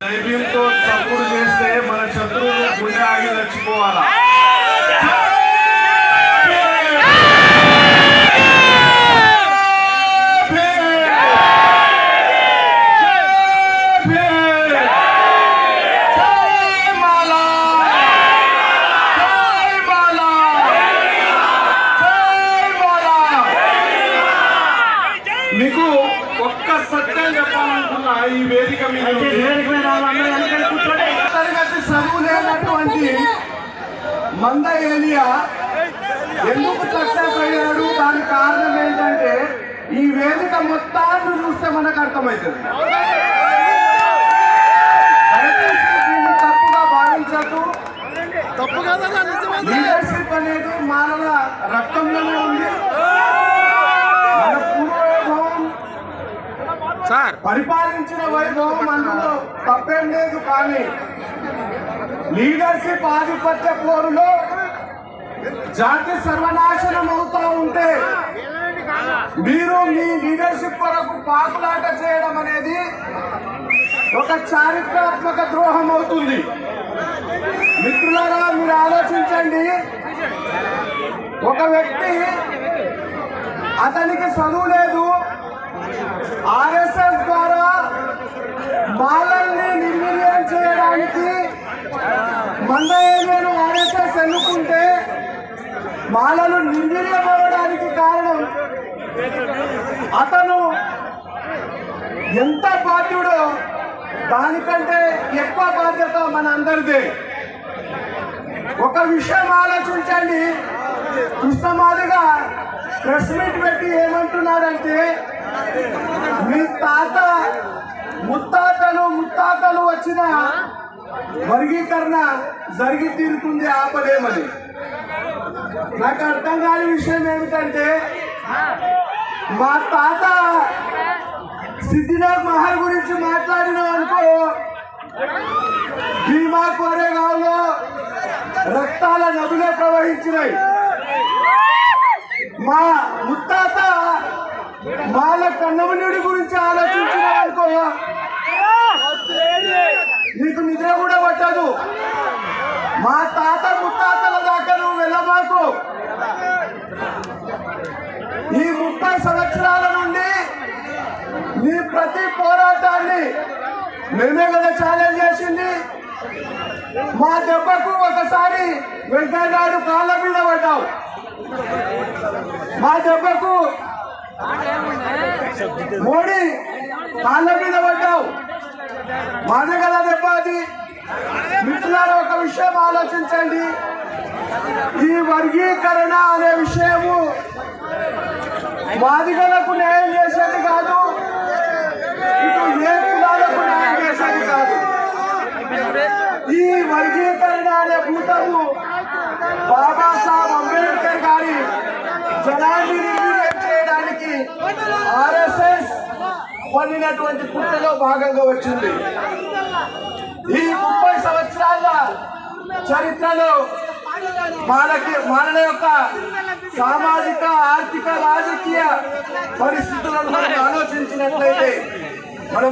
దైవ్యంతో తప్పుడు చేస్తే మన శత్రువులు గుండె ఆగి చచ్చిపోవాలా? ఈ వేదిక మీద చదువు లేనటువంటి మంద ఏలియా ఎందుకు సక్సెస్ అయ్యాడు? దానికి కారణం ఏంటంటే ఈ వేదిక మొత్తాన్ని చూస్తే మనకు అర్థమవుతుంది. తప్పుగా భావించద్దు. తప్పు కదా నిజమే. లీడర్షిప్ అనేది మానవ రక్తంలోనే ఉంది. పరిపాలించిన వైభవం అందులో తప్పేం లేదు కానీ లీడర్షిప్ ఆధిపత్య పోరులో జాతి సర్వనాశనం అవుతా ఉంటే మీరు మీ లీడర్షిప్ కొరకు పాకులాట చేయడం అనేది ఒక చారిత్రాత్మక ద్రోహం అవుతుంది. మిత్రులారా మీరు ఆలోచించండి. ఒక వ్యక్తి అతనికి చదువు లేదు ఆర్ఎస్ఎస్ ద్వారా బాలల్ని నిర్వీర్యం చేయడానికి మందయ్యను ఆర్ఎస్ఎస్ ఎన్నుకుంటే మాలలు నిర్వీర్యం అవ్వడానికి కారణం అతను ఎంత బాధ్యుడో దానికంటే ఎక్కువ బాధ్యత మన అందరిదే. ఒక విషయం ఆలోచించండి. కృష్ణమాదిగా ప్రెస్ మీట్ పెట్టి ఏమంటున్నాడంటే మీ తాత ముత్తాతలు ముత్తాతలు వచ్చిన వర్గీకరణ జరిగి తీరుతుంది ఆపలేమని. నాకు అర్థం కాని విషయం ఏమిటంటే మా తాత సిద్ధినాథ్ మహల్ గురించి మాట్లాడినాం అనుకో భీమా కోరేగాంలో రక్తాల నదులే ప్రవహించినాయి మా ముత్తాత వాళ్ళ కన్నమనుడి గురించి ఆలోచించిన అనుకో నీకు నిద్ర కూడా పట్టదు. మా తాత ముత్తాతల దాకా నువ్వు వెళ్ళబాకు. ఈ ముప్పై సంవత్సరాల నుండి నీ ప్రతి పోరాటాన్ని మేమే కదా ఛాలెంజ్ చేసింది. మా దెబ్బకు ఒకసారి వెంకయ్యనాయుడు కాళ్ళ మీద పడ్డావు. మా దెబ్బకు మోడీ కాళ్ళ మీద పడ్డావు. మాదే కదా దెబ్బ అది. మిత్రులారు ఒక విషయం ఆలోచించండి. ఈ వర్గీకరణ అనే విషయము మాదిగలకు న్యాయం చేసేది కాదు ఇటు ఏ కులాలకు న్యాయం చేసేది కాదు. ఈ వర్గీకరణ అనే భూతము బాబాసాహెబ్ అంబేద్కర్ గారి జనాన్ని నిర్వీర్యం చేయడానికి ఆర్ఎస్ఎస్ పొందినటువంటి పుట్టలో భాగంగా వచ్చింది. ఈ ముప్పై సంవత్సరాల చరిత్రలో మనకి మన యొక్క సామాజిక ఆర్థిక రాజకీయ పరిస్థితులను ఆలోచించినట్లయితే మనం